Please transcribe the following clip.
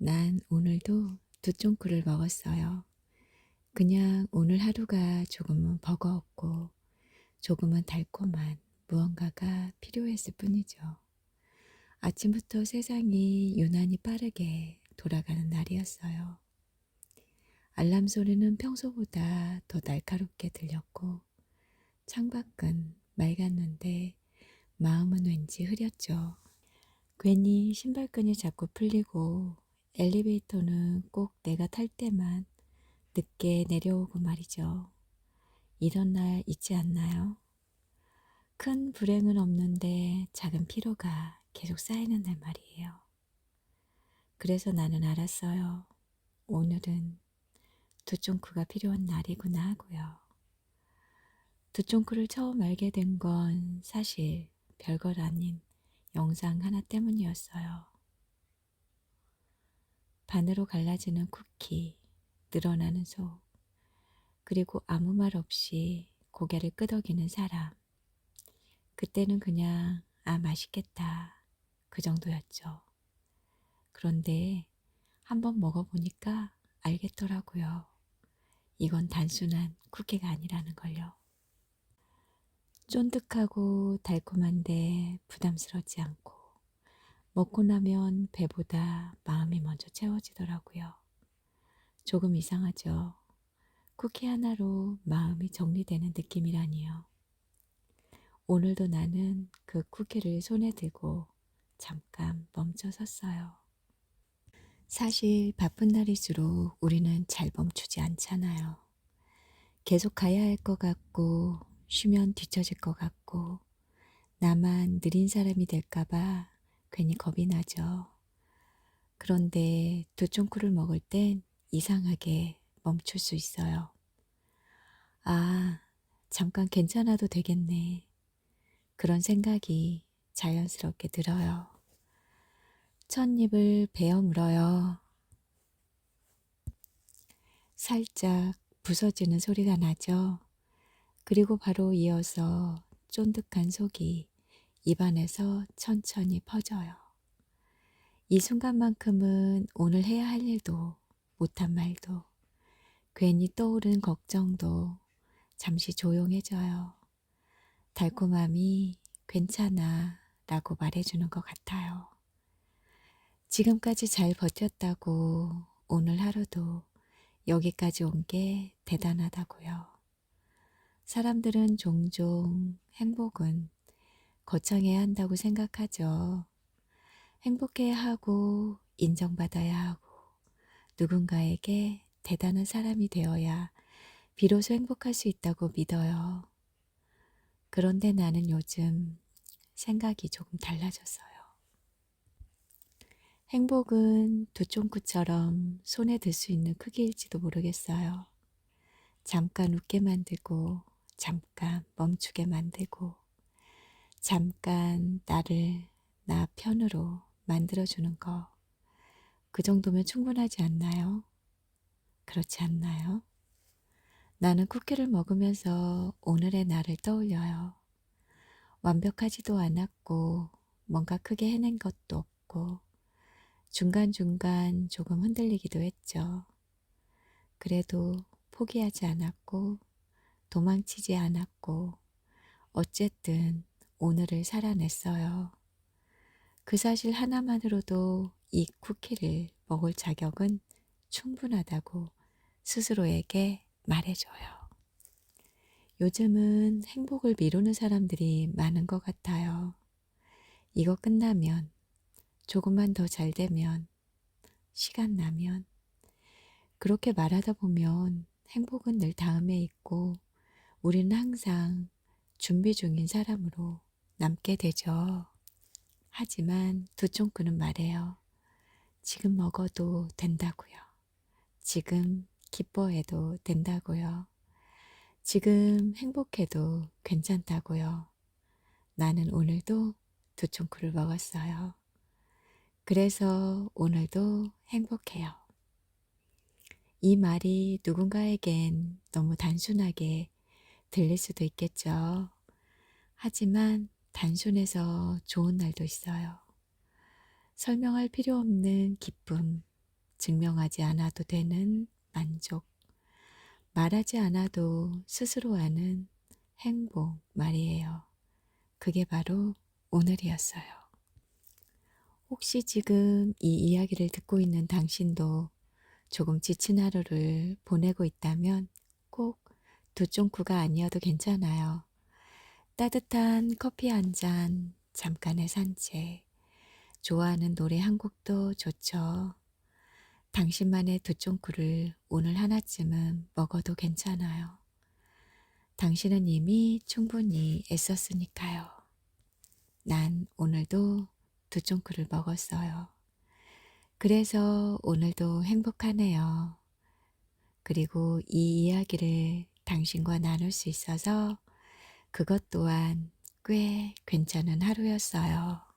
난 오늘도 두 쫑크를 먹었어요. 그냥 오늘 하루가 조금은 버거웠고 조금은 달콤한 무언가가 필요했을 뿐이죠. 아침부터 세상이 유난히 빠르게 돌아가는 날이었어요. 알람 소리는 평소보다 더 날카롭게 들렸고 창밖은 맑았는데 마음은 왠지 흐렸죠. 괜히 신발끈이 자꾸 풀리고 엘리베이터는 꼭 내가 탈 때만 늦게 내려오고 말이죠. 이런 날 있지 않나요? 큰 불행은 없는데 작은 피로가 계속 쌓이는 날 말이에요. 그래서 나는 알았어요. 오늘은 두쫑크가 필요한 날이구나 하고요. 두쫑크를 처음 알게 된 건 사실 별것 아닌 영상 하나 때문이었어요. 반으로 갈라지는 쿠키, 늘어나는 속, 그리고 아무 말 없이 고개를 끄덕이는 사람. 그때는 그냥, 아, 맛있겠다. 그 정도였죠. 그런데 한번 먹어보니까 알겠더라고요. 이건 단순한 쿠키가 아니라는 걸요. 쫀득하고 달콤한데 부담스럽지 않고 먹고 나면 배보다 마음이 먼저 채워지더라고요. 조금 이상하죠. 쿠키 하나로 마음이 정리되는 느낌이라니요. 오늘도 나는 그 쿠키를 손에 들고 잠깐 멈춰 섰어요. 사실 바쁜 날일수록 우리는 잘 멈추지 않잖아요. 계속 가야 할 것 같고, 쉬면 뒤처질 것 같고, 나만 느린 사람이 될까봐 괜히 겁이 나죠. 그런데 두쫑크를 먹을 땐 이상하게 멈출 수 있어요. 아, 잠깐 괜찮아도 되겠네. 그런 생각이 자연스럽게 들어요. 찻잎을 베어 물어요. 살짝 부서지는 소리가 나죠. 그리고 바로 이어서 쫀득한 속이 입안에서 천천히 퍼져요. 이 순간만큼은 오늘 해야 할 일도 못한 말도 괜히 떠오른 걱정도 잠시 조용해져요. 달콤함이 괜찮아 라고 말해주는 것 같아요. 지금까지 잘 버텼다고 오늘 하루도 여기까지 온 게 대단하다고요. 사람들은 종종 행복은 거창해야 한다고 생각하죠. 행복해야 하고 인정받아야 하고 누군가에게 대단한 사람이 되어야 비로소 행복할 수 있다고 믿어요. 그런데 나는 요즘 생각이 조금 달라졌어요. 행복은 두쫑크처럼 손에 들 수 있는 크기일지도 모르겠어요. 잠깐 웃게 만들고, 잠깐 멈추게 만들고, 잠깐 나를 나 편으로 만들어주는 거. 그 정도면 충분하지 않나요? 그렇지 않나요? 나는 쿠키를 먹으면서 오늘의 나를 떠올려요. 완벽하지도 않았고, 뭔가 크게 해낸 것도 없고, 중간중간 조금 흔들리기도 했죠. 그래도 포기하지 않았고, 도망치지 않았고, 어쨌든 오늘을 살아냈어요. 그 사실 하나만으로도 이 쿠키를 먹을 자격은 충분하다고 스스로에게 말해줘요. 요즘은 행복을 미루는 사람들이 많은 것 같아요. 이거 끝나면 조금만 더 잘 되면, 시간 나면, 그렇게 말하다 보면 행복은 늘 다음에 있고, 우리는 항상 준비 중인 사람으로 남게 되죠. 하지만 두쫑크는 말해요. 지금 먹어도 된다고요. 지금 기뻐해도 된다고요. 지금 행복해도 괜찮다고요. 나는 오늘도 두쫑크를 먹었어요. 그래서 오늘도 행복해요. 이 말이 누군가에겐 너무 단순하게 들릴 수도 있겠죠. 하지만 단순해서 좋은 날도 있어요. 설명할 필요 없는 기쁨, 증명하지 않아도 되는 만족, 말하지 않아도 스스로 아는 행복 말이에요. 그게 바로 오늘이었어요. 혹시 지금 이 이야기를 듣고 있는 당신도 조금 지친 하루를 보내고 있다면 꼭 두쫑쿠가 아니어도 괜찮아요. 따뜻한 커피 한 잔, 잠깐의 산책, 좋아하는 노래 한 곡도 좋죠. 당신만의 두쫑쿠를 오늘 하나쯤은 먹어도 괜찮아요. 당신은 이미 충분히 애썼으니까요. 난 오늘도 두쫑쿠를 먹었어요. 그래서 오늘도 행복하네요. 그리고 이 이야기를 당신과 나눌 수 있어서 그것 또한 꽤 괜찮은 하루였어요.